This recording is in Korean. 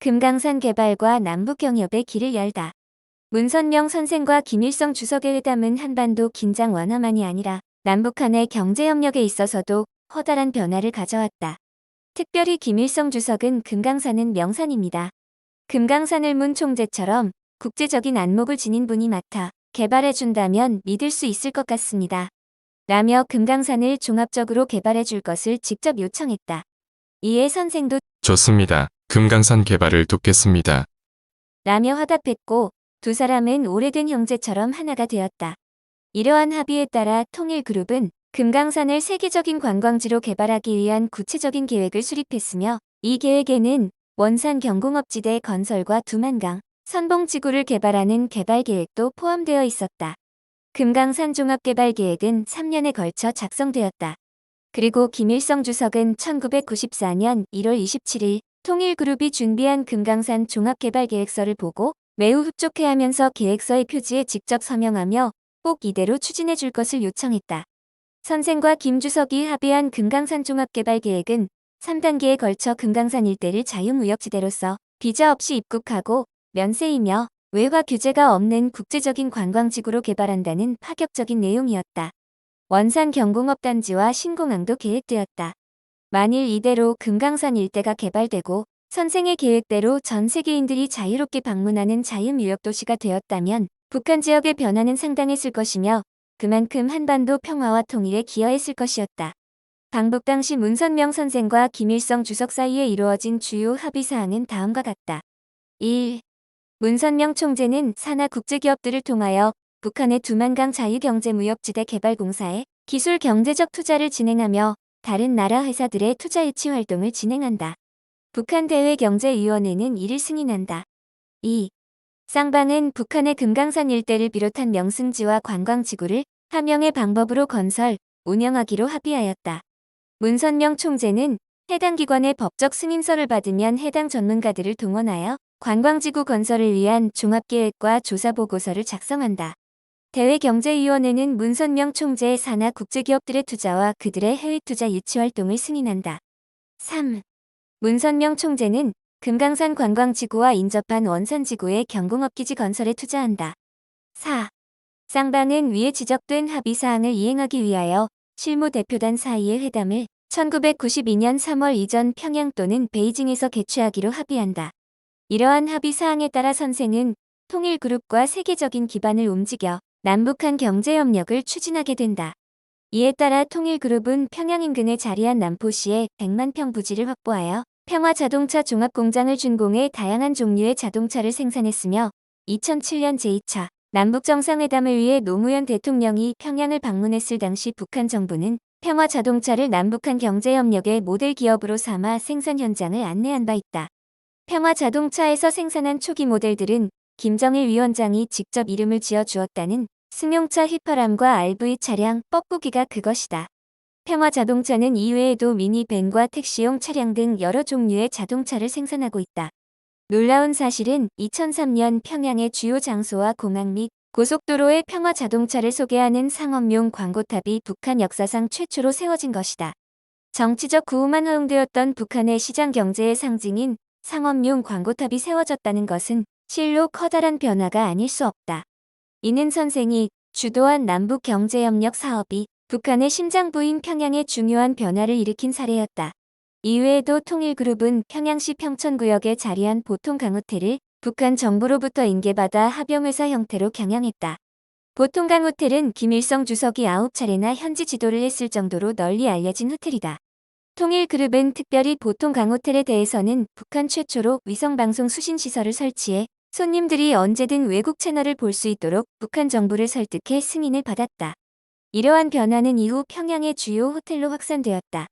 금강산 개발과 남북 경협의 길을 열다. 문선명 선생과 김일성 주석의 회담은 한반도 긴장 완화만이 아니라 남북한의 경제협력에 있어서도 커다란 변화를 가져왔다. 특별히 김일성 주석은 금강산은 명산입니다. 금강산을 문 총재처럼 국제적인 안목을 지닌 분이 맡아 개발해준다면 믿을 수 있을 것 같습니다. 라며 금강산을 종합적으로 개발해 줄 것을 직접 요청했다. 이에 선생도 좋습니다. 금강산 개발을 돕겠습니다. 라며 화답했고 두 사람은 오래된 형제처럼 하나가 되었다. 이러한 합의에 따라 통일그룹은 금강산을 세계적인 관광지로 개발하기 위한 구체적인 계획을 수립했으며 이 계획에는 원산 경공업지대 건설과 두만강, 선봉지구를 개발하는 개발 계획도 포함되어 있었다. 금강산 종합개발 계획은 3년에 걸쳐 작성되었다. 그리고 김일성 주석은 1994년 1월 27일 통일그룹이 준비한 금강산 종합개발계획서를 보고 매우 흡족해하면서 계획서의 표지에 직접 서명하며 꼭 이대로 추진해 줄 것을 요청했다. 선생과 김 주석이 합의한 금강산 종합개발계획은 3단계에 걸쳐 금강산 일대를 자유무역지대로서 비자 없이 입국하고 면세이며 외화 규제가 없는 국제적인 관광지구로 개발한다는 파격적인 내용이었다. 원산 경공업 단지와 신공항도 계획되었다. 만일 이대로 금강산 일대가 개발되고 선생의 계획대로 전 세계인들이 자유롭게 방문하는 자유무역 도시가 되었다면 북한 지역의 변화는 상당했을 것이며 그만큼 한반도 평화와 통일에 기여했을 것이었다. 방북 당시 문선명 선생과 김일성 주석 사이에 이루어진 주요 합의사항은 다음과 같다. 1. 문선명 총재는 산하 국제기업들을 통하여 북한의 두만강 자유경제무역지대 개발공사에 기술 경제적 투자를 진행하며 다른 나라 회사들의 투자 유치 활동을 진행한다. 북한 대외경제위원회는 이를 승인한다. 2. 쌍방은 북한의 금강산 일대를 비롯한 명승지와 관광지구를 함영의 방법으로 건설, 운영하기로 합의하였다. 문선명 총재는 해당 기관의 법적 승인서를 받으면 해당 전문가들을 동원하여 관광지구 건설을 위한 종합계획과 조사보고서를 작성한다. 대외경제위원회는 문선명 총재의 산하 국제기업들의 투자와 그들의 해외 투자 유치 활동을 승인한다. 3. 문선명 총재는 금강산 관광지구와 인접한 원산지구의 경공업기지 건설에 투자한다. 4. 쌍방은 위에 지적된 합의사항을 이행하기 위하여 실무 대표단 사이의 회담을 1992년 3월 이전 평양 또는 베이징에서 개최하기로 합의한다. 이러한 합의사항에 따라 선생은 통일그룹과 세계적인 기반을 움직여 남북한 경제협력을 추진하게 된다. 이에 따라 통일그룹은 평양 인근에 자리한 남포시에 100만 평 부지를 확보하여 평화 자동차 종합공장을 준공해 다양한 종류의 자동차를 생산했으며 2007년 제2차 남북정상회담을 위해 노무현 대통령이 평양을 방문했을 당시 북한 정부는 평화 자동차를 남북한 경제협력의 모델 기업으로 삼아 생산 현장을 안내한 바 있다. 평화 자동차에서 생산한 초기 모델들은 김정일 위원장이 직접 이름을 지어 주었다는 승용차 휘파람과 RV 차량 뻐꾸기가 그것이다. 평화자동차는 이외에도 미니밴과 택시용 차량 등 여러 종류의 자동차를 생산하고 있다. 놀라운 사실은 2003년 평양의 주요 장소와 공항 및 고속도로에 평화자동차를 소개하는 상업용 광고탑이 북한 역사상 최초로 세워진 것이다. 정치적 구호만 허용되었던 북한의 시장 경제의 상징인 상업용 광고탑이 세워졌다는 것은 실로 커다란 변화가 아닐 수 없다. 이는 선생이 주도한 남북 경제협력 사업이 북한의 심장부인 평양에 중요한 변화를 일으킨 사례였다. 이외에도 통일그룹은 평양시 평천구역에 자리한 보통 강호텔을 북한 정부로부터 인계받아 합영회사 형태로 경영했다. 보통 강 호텔은 김일성 주석이 9차례나 현지 지도를 했을 정도로 널리 알려진 호텔이다. 통일그룹은 특별히 보통 강 호텔에 대해서는 북한 최초로 위성방송 수신시설을 설치해 손님들이 언제든 외국 채널을 볼 수 있도록 북한 정부를 설득해 승인을 받았다. 이러한 변화는 이후 평양의 주요 호텔로 확산되었다.